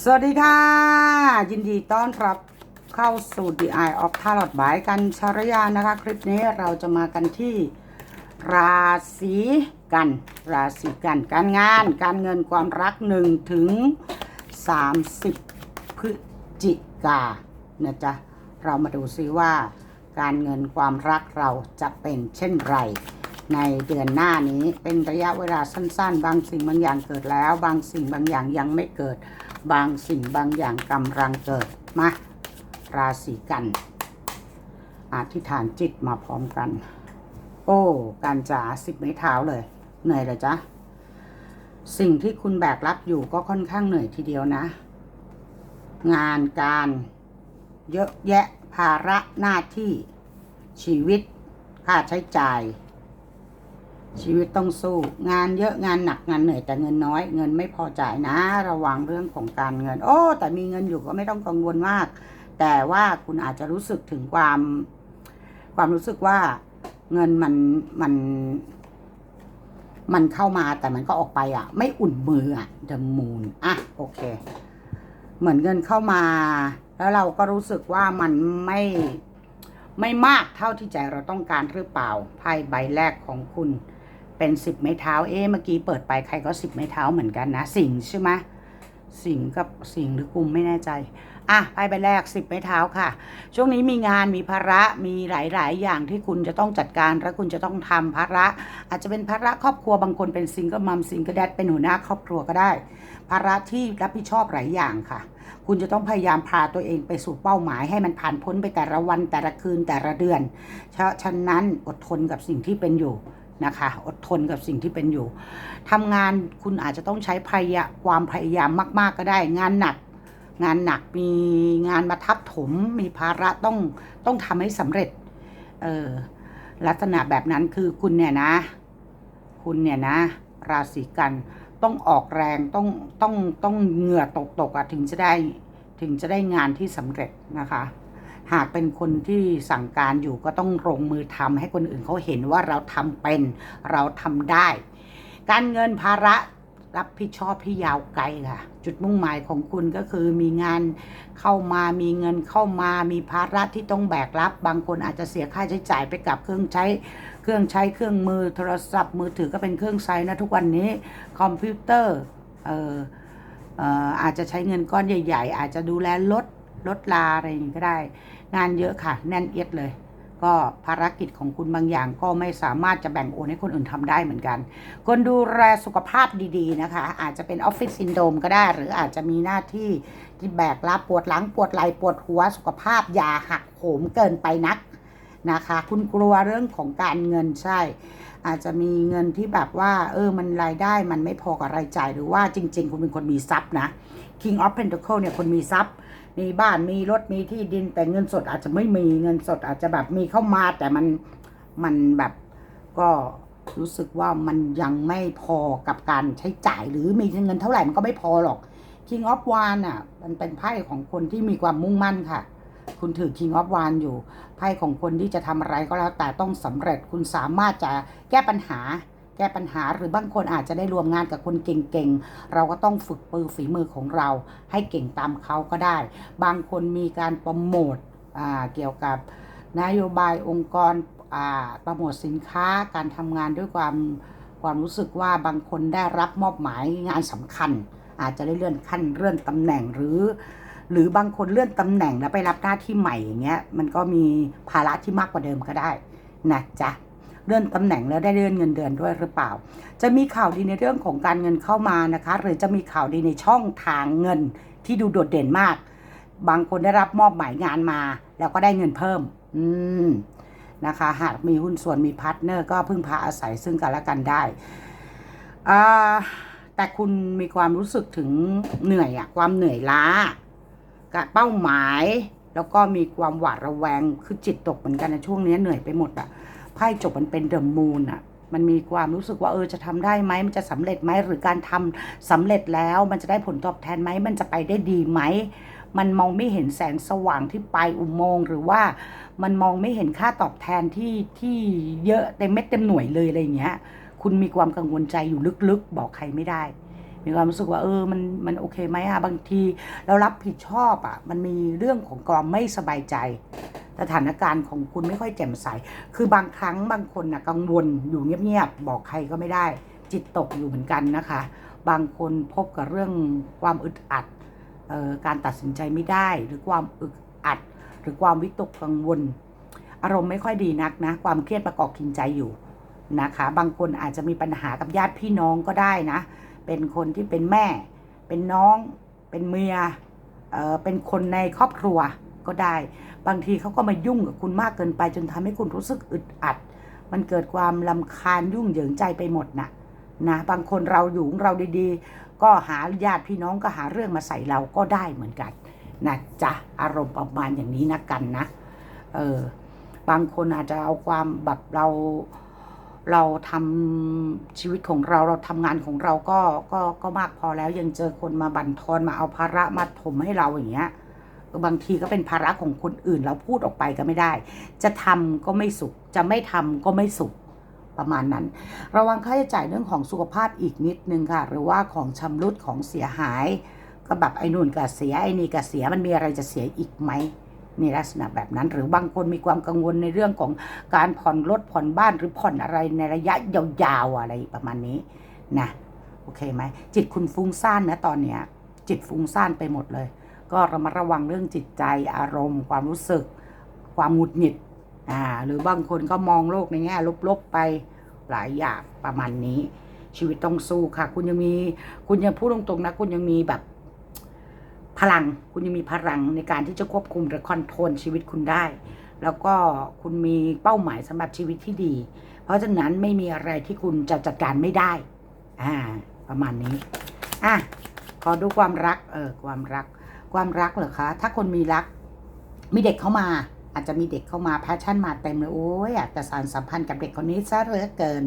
สวัสดีค่ะ ยินดีต้อนรับเข้าสู่ The Eye of Tarot บายกันชารยานะคะ คลิปนี้เราจะมากันที่ราศีกัน ราศีกัน การงาน การเงินความรัก1ถึง30พฤศจิกานะจ๊ะ เรามาดูซิว่า การเงินความรักเราจะเป็นเช่นไร ในเดือนหน้านี้เป็นระยะเวลาสั้น ๆ บางสิ่งบางอย่างเกิดแล้ว บางสิ่งบางอย่างยังไม่เกิด บางสิ่งบางอย่างกำลังเกิดมาราศีกันอธิษฐานจิตมาพร้อมกัน โอ้การจ๋าสิบไม้เท้าเลย เหนื่อยเลยจ๊ะสิ่งที่คุณแบกรับอยู่ก็ค่อนข้างเหนื่อยทีเดียวนะ งานการเยอะแยะภาระหน้าที่ชีวิตค่าใช้จ่าย ชีวิตต้องสู้ งานเยอะงานหนักงานเหนื่อยแต่เงินน้อย เงินไม่พอจ่ายนะ ระวังเรื่องของการเงิน โอ้ แต่มีเงินอยู่ก็ไม่ต้องกังวลมาก แต่ว่าคุณอาจจะรู้สึกถึงความ ความรู้สึกว่าเงินมันมันมันเข้ามาแต่มันก็ออกไปอะ ไม่อุ่นมืออะเดมูนอะโอเค เหมือนเงินเข้ามา แล้วเราก็รู้สึกว่ามันไม่ไม่มากเท่าที่ใจเราต้องการหรือเปล่าไพ่ใบแรกของคุณ เป็นสิบไม้เท้า เอ๊เมื่อกี้เปิดไปใครก็สิบไม้เท้าเหมือนกันนะ สิงใช่ไหมสิงกับสิงหรือกุมไม่แน่ใจ อะไพ่ใบแรกสิบไม้เท้าค่ะ ช่วงนี้มีงานมีภาระมีหลาย ๆ อย่างที่คุณจะต้องจัดการและคุณจะต้องทำภาระ อาจจะเป็นภาระครอบครัวบางคนเป็นซิงเกิลมัมซิงเกิลแดดเป็นหัวหน้าครอบครัวก็ได้ ภาระที่รับผิดชอบหลายอย่างค่ะ คุณจะต้องพยายามพาตัวเองไปสู่เป้าหมาย ให้มันผ่านพ้นไปแต่ละวันแต่ละคืนแต่ละเดือนฉะฉะนั้นอดทนกับสิ่งที่เป็นอยู่ นะคะ อดทนกับสิ่งที่เป็นอยู่ทำงานคุณอาจจะต้องใช้พยายามความพยายามมาก ๆ ก็ได้ งานหนัก งานหนักมีงานมาทับถม มีภาระต้องต้องทำให้สำเร็จ เออลักษณะแบบนั้นคือคุณเนี่ยนะ คุณเนี่ยนะ ราศีกันต้องออกแรงต้องต้องต้องเหงื่อตกตกๆอะถึงจะได้ถึงจะได้งานที่สำเร็จนะคะ หากเป็นคนที่สั่งการอยู่ก็ต้องลงมือทำให้คนอื่นเขาเห็นว่าเราทำเป็นเราทำได้ การเงินภาระรับผิดชอบที่ยาวไกลค่ะ จุดมุ่งหมายของคุณก็คือมีงานเข้ามามีเงินเข้ามามีภาระที่ต้องแบกรับ บางคนอาจจะเสียค่าใช้จ่ายไปกับเครื่องใช้เครื่องใช้เครื่องมือโทรศัพท์มือถือก็เป็นเครื่องใช้นะทุกวันนี้คอมพิวเตอร์เอ่ออออาจจะใช้เงินก้อนใหญ่ ๆ อาจจะดูแลรถ รถลาอะไรอย่างนี้ก็ได้ งานเยอะค่ะ แน่นเอียดเลย ก็ภารกิจของคุณบางอย่างก็ไม่สามารถจะแบ่งโอนให้คนอื่นทำได้เหมือนกัน คนดูแลสุขภาพดีๆนะคะ อาจจะเป็นออฟฟิศซินโดรมก็ได้ หรืออาจจะมีหน้าที่ที่แบกรับปวดหลังปวดไหล่ปวดหัวสุขภาพอย่าหักโหมเกินไปนักนะคะ คุณกลัวเรื่องของการเงินใช่ อาจจะมีเงินที่แบบว่า เออมันรายได้มันไม่พอกับรายจ่ายหรือว่าจริง ๆ คุณเป็นคนมีทรัพย์นะ King of Pentacle เนี่ยคนมีทรัพย์ มีบ้านมีรถมีที่ดิน แต่เงินสดอาจจะไม่มีเงินสดอาจจะแบบมีเข้ามา แต่มันมันแบบก็รู้สึกว่ามันยังไม่พอกับการใช้จ่ายหรือมีเงินเท่าไหร่มันก็ไม่พอหรอก King of w a n อะ มันเป็นไพ่ของคนที่มีความมุ่งมั่นค่ะ คุณถือ King of w a n อยู่ไพ่ของคนที่จะทำอะไรก็แล้วแต่ต้องสำเร็จคุณสามารถจะแก้ปัญหา ก้ปัญหา หรือบางคนอาจจะได้รวมงานกับคนเก่งๆ เราก็ต้องฝึกปือฝีมือของเรา ให้เก่งตามเขาก็ได้ บางคนมีการโปรโมทเกี่ยวกับนโยบายองค์กรโปรโมทสินค้าการทำงานด้วยความความรู้สึกว่าบางคนได้รับมอบหมายงานสำคัญ อาจจะได้เลื่อนขั้นเลื่อนตำแหน่งหรือ หรือบางคนเลื่อนตำแหน่งแล้วไปรับหน้าที่ใหม่อย่างเงี้ยมันก็มีภาระที่มากกว่าเดิมก็ได้นะจ๊ะ เลื่อนตำแหน่งแล้วได้เลื่อนเงินเดือนด้วยหรือเปล่า จะมีข่าวดีในเรื่องของการเงินเข้ามานะคะ หรือจะมีข่าวดีในช่องทางเงินที่ดูโดดเด่นมาก บางคนได้รับมอบหมายงานมา แล้วก็ได้เงินเพิ่ม อืมนะคะ หากมีหุ้นส่วนมีพาร์ทเนอร์ก็พึ่งพาอาศัยซึ่งกันและกันได้อ่าแต่คุณมีความรู้สึกถึงเหนื่อยอะความเหนื่อยล้ากับเป้าหมาย แล้วก็มีความหวาดระแวงคือจิตตกเหมือนกันนช่วงนี้เหนื่อยไปหมดอะ ไพ่จบมันเป็นเดอะมูนอะมันมีความรู้สึกว่าเออจะทำได้ไหมมันจะสำเร็จไหมหรือการทำสำเร็จแล้ว มันจะได้ผลตอบแทนไหมมันจะไปได้ดีไหมมันมองไม่เห็นแสงสว่างที่ปลายอุโมงค์หรือว่ามันมองไม่เห็นค่าตอบแทนที่ที่เยอะเต็มเม็ดเต็มหน่วยเลยอะไรเงี้ย คุณมีความกังวลใจอยู่ลึกๆ บอกใครไม่ได้ มีความรู้สึกว่าเออมันมันโอเคไหมอะบางที เรารับผิดชอบอะมันมีเรื่องของความไม่สบายใจ สถานการณ์ของคุณไม่ค่อยแจ่มใส คือบางครั้งบางคนนะกังวลอยู่เงียบๆบอกใครก็ไม่ได้ จิตตกอยู่เหมือนกันนะคะ บางคนพบกับเรื่องความอึดอัดออการตัดสินใจไม่ได้ หรือความอึดอัด หรือความวิตกกังวล อารมณ์ไม่ค่อยดีนักนะ ความเครียดประกอบกินใจอยู่นะคะ บางคนอาจจะมีปัญหากับญาติพี่น้องก็ได้นะ เป็นคนที่เป็นแม่ เป็นน้อง เป็นเมียเเป็นคนในครอบครัว ก็ได้ บางทีเขาก็มายุ่งกับคุณมากเกินไป จนทำให้คุณรู้สึกอึดอัด มันเกิดความลำคาญยุ่งเหยิงใจไปหมดนะนะบางคนเราอยู่เราดีๆ ก็หาญาติพี่น้องก็หาเรื่องมาใส่เราก็ได้เหมือนกันนะจ๊ะอารมณ์ประมาณอย่างนี้นะกันนะเออบางคนอาจจะเอาความแบบเราเราทำชีวิตของเราเราทำงานของเราก็ก็ก็มากพอแล้วยังเจอคนมาบั่นทอนมาเอาภาระมาถมให้เราอย่างเงี้ย บางทีก็เป็นภาระของคนอื่น เราพูดออกไปก็ไม่ได้ จะทำก็ไม่สุข จะไม่ทำก็ไม่สุขประมาณนั้น ระวังค่าใช้จ่ายเรื่องของสุขภาพอีกนิดนึงค่ะ หรือว่าของชำรุดของเสียหาย ก็แบบไอ้นู่นก็เสียไอ้นี่ก็เสียมันมีอะไรจะเสียอีกไหมในลักษณะแบบนั้น หรือบางคนมีความกังวลในเรื่องของการผ่อนรถผ่อนบ้านหรือผ่อนอะไรในระยะยาวๆอะไรประมาณนี้นะโอเคไหมจิตคุณฟุ้งซ่านนะตอนเนี้ย จิตฟุ้งซ่านไปหมดเลย ก็ระมัดระวังเรื่องจิตใจอารมณ์ ความรู้สึก ความหงุดหงิดอ่าหรือบางคนก็มองโลกในแง่ลบๆไปหลายอย่างประมาณนี้ ชีวิตต้องสู้ค่ะ คุณยังมีคุณยังพูดตรงๆนะ คุณยังมีแบบ พลังคุณยังมีพลังในการที่จะควบคุมหรือคอนโทรลชีวิตคุณได้ แล้วก็คุณมีเป้าหมายสำหรับชีวิตที่ดี เพราะฉะนั้นไม่มีอะไรที่คุณจะจัดการไม่ได้อ่าประมาณนี้อะขอดูความรักเออความรัก ความรักเหรอคะ ถ้าคนมีรัก มีเด็กเข้ามา อาจจะมีเด็กเข้ามาแพชชั่นมาเต็มเลยโอ้ยอยากจะสานสัมพันธ์กับเด็กคนนี้ซะเหลือเกิน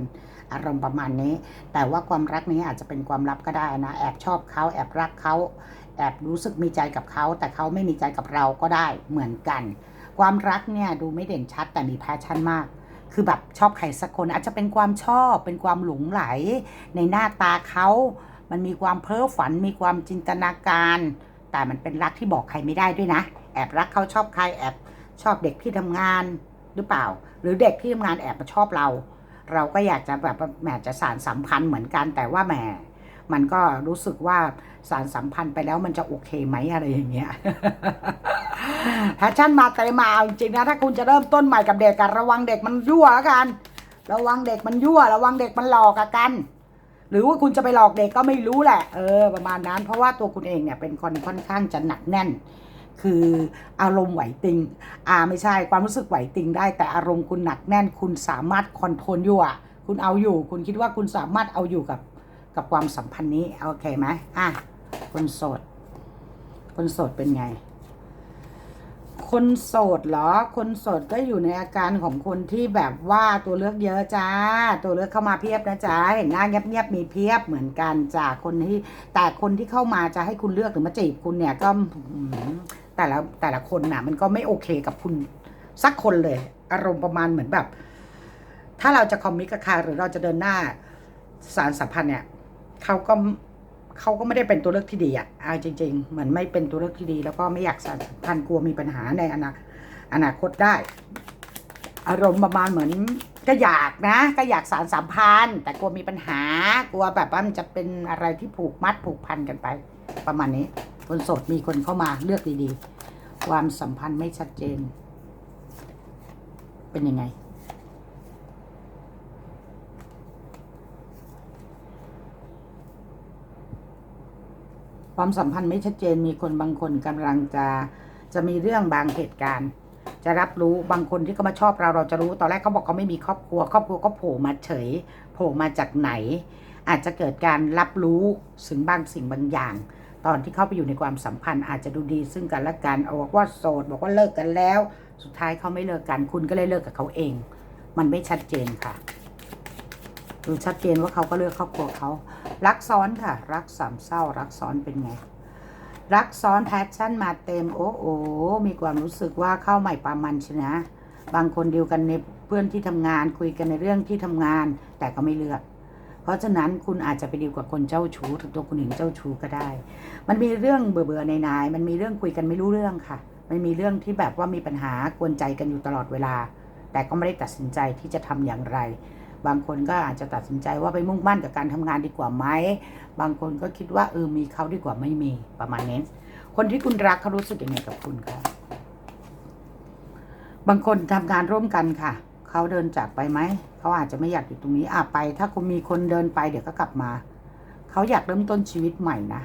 อารมณ์ประมาณนี้ แต่ว่าความรักนี้อาจจะเป็นความลับก็ได้นะ แอบชอบเขาแอบรักเขาแอบรู้สึกมีใจกับเขา แต่เขาไม่มีใจกับเราก็ได้เหมือนกัน ความรักเนี่ยดูไม่เด่นชัดแต่มีแพชชั่นมากคือแบบชอบใครสักคนอาจจะเป็นความชอบเป็นความหลงไหล ในหน้าตาเขา มันมีความเพ้อฝัน มีความจินตนาการ แต่มันเป็นรักที่บอกใครไม่ได้ด้วยนะ แอบรักเขาชอบใครแอบชอบเด็กที่ทำงานหรือเปล่า หรือเด็กที่ทำงานแอบมาชอบเรา เราก็อยากจะแบบแหมจะสารสัมพันธ์เหมือนกันแต่ว่าแหมมันก็รู้สึกว่าสารสัมพันธ์ไปแล้วมันจะโอเคไหมอะไรอย่างเงี้ยแพชชั่นมาเต็มมาจริงนะถ้าคุณจะเริ่มต้นใหม่กับเด็กกันระวังเด็กมันยั่วแล้วกัน ระวังเด็กมันยั่ว ระวังเด็กมันหลอกกัน รือว่าคุณจะไปหลอกเด็กก็ไม่รู้แหละ เออ ประมาณนั้น เพราะว่าตัวคุณเองเนี่ยเป็นคนค่อนข้างจะหนักแน่น คืออารมณ์ไหวติง อ่าไม่ใช่ความรู้สึกไหวติงได้ แต่อารมณ์คุณหนักแน่น คุณสามารถคอนโทรลอยู่อะ คุณเอาอยู่ คุณคิดว่าคุณสามารถเอาอยู่กับกับความสัมพันธ์นี้ โอเคไหมอะคนโสด คนโสดเป็นไง คนโสดเหรอ คนโสดก็อยู่ในอาการของคนที่แบบว่าตัวเลือกเยอะจ้า ตัวเลือกเข้ามาเพียบนะจ๊ะเห็นหน้าเงียบๆมีเพียบเหมือนกันจากคนที่แต่คนที่เข้ามาจะให้คุณเลือกหรือมาจีบคุณเนี่ยก็แต่ละแต่ละคนน่ะ มันก็ไม่โอเคกับคุณสักคนเลย อารมณ์ประมาณเหมือนแบบ ถ้าเราจะคอมมิตกับใครหรือเราจะเดินหน้าสารสัมพันธ์เนี่ยเขาก็ เขาก็ไม่ได้เป็นตัวเลือกที่ดีอะเอาจริง ๆ เหมือนไม่เป็นตัวเลือกที่ดี แล้วก็ไม่อยากสารสัมพันธ์กลัวมีปัญหาในอนาอนาคตได้ อารมณ์ประมาณเหมือนก็อยากนะ ก็อยากสารสัมพันธ์ แต่กลัวมีปัญหากลัวแบบว่ามันจะเป็นอะไรที่ผูกมัดผูกพันกันไป ประมาณนี้ คนโสดมีคนเข้ามาเลือกดีๆ ความสัมพันธ์ไม่ชัดเจน เป็นยังไง ความสัมพันธ์ไม่ชัดเจนมีคนบางคนกำลังจะจะมีเรื่องบางเหตุการณ์ จะรับรู้บางคนที่เขามาชอบเราเราจะรู้ตอนแรกเขาบอกเขาไม่มีครอบครัว ครอบครัวก็โผล่มาเฉย โผล่มาจากไหน อาจจะเกิดการรับรู้ถึงบางสิ่งบางอย่าง ตอนที่เข้าไปอยู่ในความสัมพันธ์ อาจจะดูดีซึ่งกันและกันเอาบอกว่าโสดบอกว่าเลิกกันแล้ว สุดท้ายเขาไม่เลิกกัน คุณก็เลยเลิกกับเขาเอง มันไม่ชัดเจนค่ะดูชัดเจนว่าเขาก็เลือกครอบครัวเขา รักซ้อนค่ะ รักสามเศร้า รักซ้อนเป็นไง รักซ้อนแพชชั่นมาเต็ม โอ้โอมีความรู้สึกว่าเข้าใหม่ปามันชนะ บางคนเดียวกันในเพื่อนที่ทำงานคุยกันในเรื่องที่ทำงาน แต่ก็ไม่เลือก เพราะฉะนั้นคุณอาจจะไปดีลกับคนเจ้าชู้ถึงตัวคุณเองเจ้าชู้ก็ได้ มันมีเรื่องเบื่อๆในนายมันมีเรื่องคุยกันไม่รู้เรื่องค่ะ มันมีเรื่องที่แบบว่ามีปัญหากวนใจกันอยู่ตลอดเวลา แต่ก็ไม่ได้ตัดสินใจที่จะทำอย่างไร บางคนก็อาจจะตัดสินใจว่าไปมุ่งมั่นกับการทำงานดีกว่าไหม บางคนก็คิดว่าเออมีเขาดีกว่าไม่มีประมาณนี้ คนที่คุณรักเขารู้สึกยังไงกับคุณคะบางคนทำงานร่วมกันค่ะ เขาเดินจากไปไหม เขาอาจจะไม่อยากอยู่ตรงนี้อะไป ถ้าคุณมีคนเดินไปเดี๋ยวก็กลับมา เขาอยากเริ่มต้นชีวิตใหม่นะ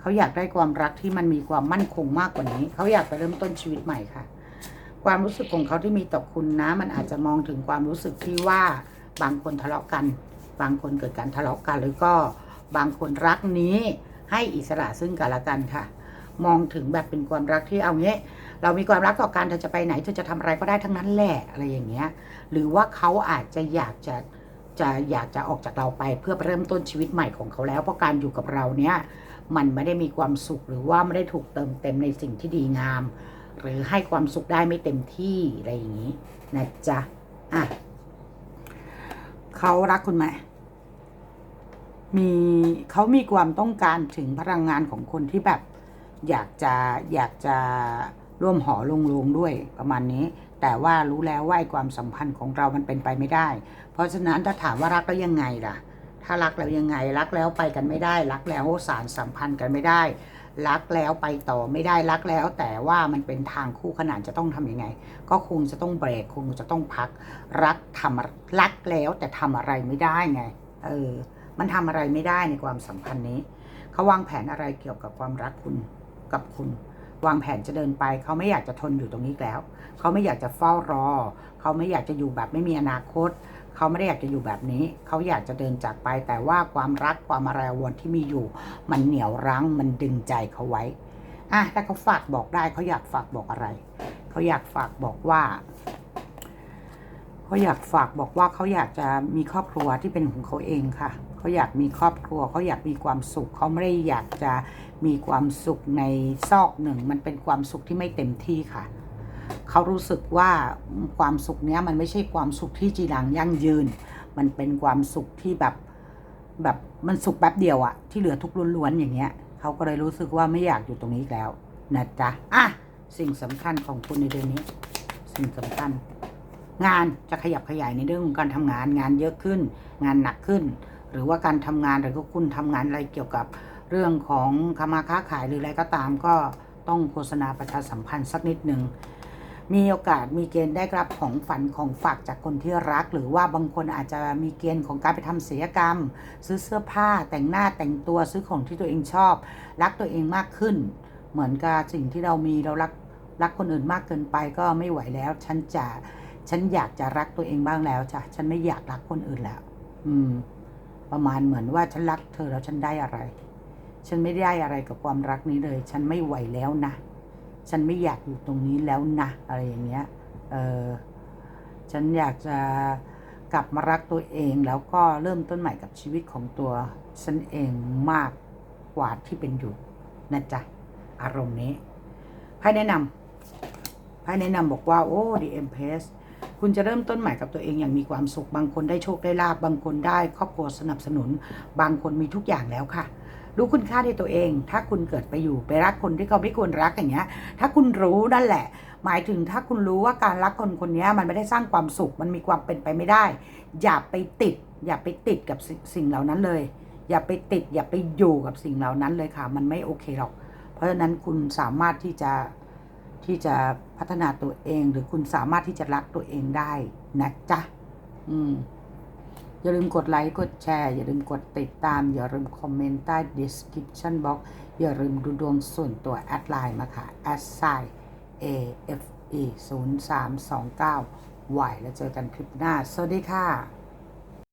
เขาอยากได้ความรักที่มันมีความมั่นคงมากกว่านี้ เขาอยากไปเริ่มต้นชีวิตใหม่ค่ะความรู้สึกของเขาที่มีต่อคุณนะ มันอาจจะมองถึงความรู้สึกที่ว่า บางคนทะเลาะกัน บางคนเกิดการทะเลาะกัน หรือก็บางคนรักนี้ให้อิสระซึ่งกันและกันค่ะ มองถึงแบบเป็นความรักที่เอางี้เรามีความรักต่อกันเธอจะไปไหนเธอจะทำอะไรก็ได้ทั้งนั้นแหละอะไรอย่างเงี้ย หรือว่าเขาอาจจะอยากจะจะอยากจะออกจากเราไปเพื่อเริ่มต้นชีวิตใหม่ของเขาแล้วเพราะการอยู่กับเราเนี้ยมันไม่ได้มีความสุขหรือว่าไม่ได้ถูกเติมเต็มในสิ่งที่ดีงาม หรือให้ความสุขได้ไม่เต็มที่อะไรอย่างนี้นะจ๊ะอะ เขารักคุณไหมมีเขามีความต้องการถึงพลังงานของคนที่แบบ อยากจะอยากจะร่วมหอลงลงด้วยประมาณนี้ แต่ว่ารู้แล้วว่าความสัมพันธ์ของเรามันเป็นไปไม่ได้ เพราะฉะนั้นถ้าถามว่ารักแล้วยังไงล่ะ ถ้ารักแล้วยังไง รักแล้วไปกันไม่ได้ รักแล้วสารสัมพันธ์กันไม่ได้ รักแล้วไปต่อไม่ได้รักแล้ว แต่ว่ามันเป็นทางคู่ขนานจะต้องทำยังไง ก็คงจะต้องเบรกคงจะต้องพัก รักทำรักแล้วแต่ทำอะไรไม่ได้ไงเออมันทำอะไรไม่ได้ในความสัมพันธ์นี้เขาวางแผนอะไรเกี่ยวกับความรักคุณกับคุณ วางแผนจะเดินไป เขาไม่อยากจะทนอยู่ตรงนี้แล้ว เขาไม่อยากจะเฝ้ารอ เขาไม่อยากจะอยู่แบบไม่มีอนาคต เขาไม่ได้อยากจะอยู่แบบนี้ เขาอยากจะเดินจากไป แต่ว่าความรักความอะไรวรณ์ที่มีอยู่ มันเหนียวรั้งมันดึงใจเขาไว้อะถ้าเขาฝากบอกได้เขาอยากฝากบอกอะไร เขาอยากฝากบอกว่าเขาอยากฝากบอกว่าเขาอยากจะมีครอบครัวที่เป็นของเขาเองค่ะ เขาอยากมีครอบครัว เขาอยากมีความสุข เขาไม่ได้อยากจะมีความสุขในซอกหนึ่ง มันเป็นความสุขที่ไม่เต็มที่ค่ะ เขารู้สึกว่าความสุขเนี้ยมันไม่ใช่ความสุขที่จีรังยั่งยืน มันเป็นความสุขที่แบบแบบมันสุขแป๊บเดียวอะที่เหลือทุกล้วนๆอย่างเงี้ยเขาก็เลยรู้สึกว่าไม่อยากอยู่ตรงนี้แล้วนะจ๊ะอะสิ่งสำคัญของคุณในเดือนนี้ สิ่งสำคัญ งานจะขยับขยายในเรื่องของการทำงานงานเยอะขึ้น งานหนักขึ้น หรือว่าการทำงานหรือก็คุณทำงานอะไรเกี่ยวกับเรื่องของคามาค้าขายหรืออะไรก็ตามก็ต้องโฆษณาประชาสัมพันธ์สักนิดหนึ่ง มีโอกาสมีเกณฑ์ได้รับของฝันของฝากจากคนที่รัก หรือว่าบางคนอาจจะมีเกณฑ์ของการไปทำศิลปกรรม ซื้อเสื้อผ้าแต่งหน้าแต่งตัวซื้อของที่ตัวเองชอบ รักตัวเองมากขึ้น เหมือนกับสิ่งที่เรามีเรารักรักคนอื่นมากเกินไปก็ไม่ไหวแล้ว ฉันจะฉันอยากจะรักตัวเองบ้างแล้วจ้ะฉันไม่อยากรักคนอื่นแล้ว อืม ประมาณเหมือนว่าฉันรักเธอแล้วฉันได้อะไร ฉันไม่ได้อะไรกับความรักนี้เลย ฉันไม่ไหวแล้วนะ ฉันไม่อยากอยู่ตรงนี้แล้วนะอะไรอย่างเงี้ยเออฉันอยากจะกลับมารักตัวเองแล้วก็เริ่มต้นใหม่กับชีวิตของตัวฉันเองมากกว่าที่เป็นอยู่นะจ๊ะอารมณ์นี้ไพ่แนะนำไพ่แนะนำบอกว่า โอ้ดีเอ็มเพสคุณจะเริ่มต้นใหม่กับตัวเองอย่างมีความสุข บางคนได้โชคได้ลาบบางคนได้ครอบครัวสนับสนุน บางคนมีทุกอย่างแล้วค่ะ รู้คุณค่าในตัวเอง ถ้าคุณเกิดไปอยู่ไปรักคนที่เขาไม่ควรรักอย่างเงี้ย ถ้าคุณรู้นั่นแหละ หมายถึงถ้าคุณรู้ว่าการรักคนคนนี้มันไม่ได้สร้างความสุข มันมีความเป็นไปไม่ได้ อย่าไปติด อย่าไปติดกับสิสิ่งเหล่านั้นเลย อย่าไปติด อย่าไปอยู่กับสิ่งเหล่านั้นเลยค่ะ มันไม่โอเคหรอก เพราะฉะนั้นคุณสามารถที่จะที่จะพัฒนาตัวเอง หรือคุณสามารถที่จะรักตัวเองได้นะจ๊ะอืม อย่าลืมกดไลค์กดแชร์อย่าลืมกดติดตาม อย่าลืมคอมเมนต์ใต้ description box อย่าลืมดูดวงส่วนตัวแอดไลน์มาค่ะ a s s i a f e 0 3 2 9 y แล้วเจอกันคลิปหน้า สวัสดีค่ะ